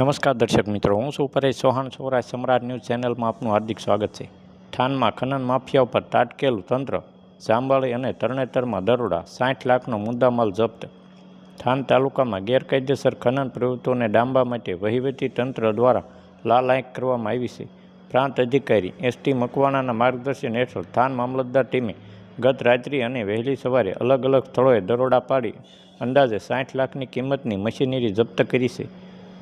નમસ્કાર દર્શક મિત્રો, હું છું પરેશ ચૌહાણ સૌરાજ સમ્રાટ ન્યૂઝ ચેનલમાં આપનું હાર્દિક સ્વાગત છે. થાનમાં ખનન માફિયા ઉપર તાટકેલું તંત્ર, જાંબાળી અને તરણેતરમાં દરોડા, સાઠ લાખનો મુદ્દામાલ જપ્ત. થાન તાલુકામાં ગેરકાયદેસર ખનન પ્રવૃત્તિઓને ડામવા માટે વહીવટી તંત્ર દ્વારા લાલાયક કરવામાં આવી છે. પ્રાંત અધિકારી એસટી મકવાણાના માર્ગદર્શન હેઠળ થાન મામલતદાર ટીમે ગત રાત્રિ અને વહેલી સવારે અલગ અલગ સ્થળોએ દરોડા પાડી અંદાજે સાઠ લાખની કિંમતની મશીનરી જપ્ત કરી છે.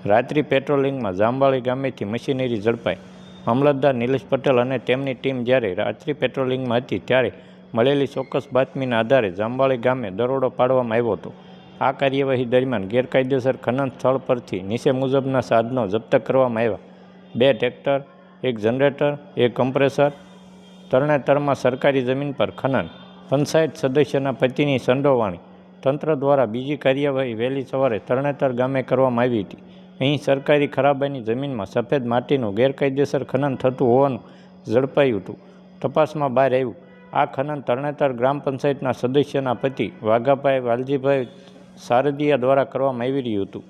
રાત્રિ પેટ્રોલિંગમાં જાંબાળી ગામેથી મશીનરી ઝડપાઈ. મામલતદાર નિલેશ પટેલ અને તેમની ટીમ જ્યારે રાત્રિ પેટ્રોલિંગમાં હતી ત્યારે મળેલી ચોક્કસ બાતમીના આધારે જાંબાળી ગામે દરોડો પાડવામાં આવ્યો હતો. આ કાર્યવાહી દરમિયાન ગેરકાયદેસર ખનન સ્થળ પરથી નીચે મુજબના સાધનો જપ્ત કરવામાં આવ્યા. બે ટ્રેક્ટર, એક જનરેટર, એક કમ્પ્રેસર, તરણેતરમાં સરકારી જમીન પર ખનન. પંચાયત સદસ્યના પતિની સંડોવાણી. તંત્ર દ્વારા બીજી કાર્યવાહી વહેલી સવારે તરણેતર ગામે કરવામાં આવી હતી. અહીં સરકારી ખરાબાની જમીનમાં સફેદ માટીનું ગેરકાયદેસર ખનન થતું હોવાનું ઝડપાયું હતું. તપાસમાં બહાર આવ્યું, આ ખનન તરણેતર ગ્રામ પંચાયતના સદસ્યના પતિ વાઘાભાઈ વાલજીભાઈ સારદિયા દ્વારા કરવામાં આવી રહ્યું હતું.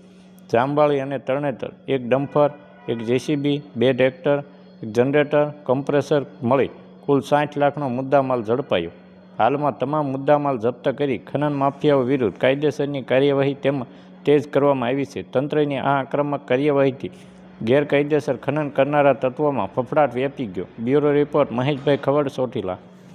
જાંબાળી અને તરણેતર, એક ડમ્ફર, એક જેસીબી, બે ટ્રેક્ટર, એક જનરેટર, કમ્પ્રેસર મળી કુલ સાઠ લાખનો મુદ્દામાલ ઝડપાયો. હાલમાં તમામ મુદ્દામાલ જપ્ત કરી ખનન માફિયાઓ વિરુદ્ધ કાયદેસરની કાર્યવાહી તેમ તેજ કરવામાં આવી છે. તંત્રની આ આક્રમક કાર્યવાહીથી ગેરકાયદેસર ખનન કરનારા તત્વોમાં ફફડાટ વ્યાપી ગયો. Bureau report Maheshbhai Khavad Chotila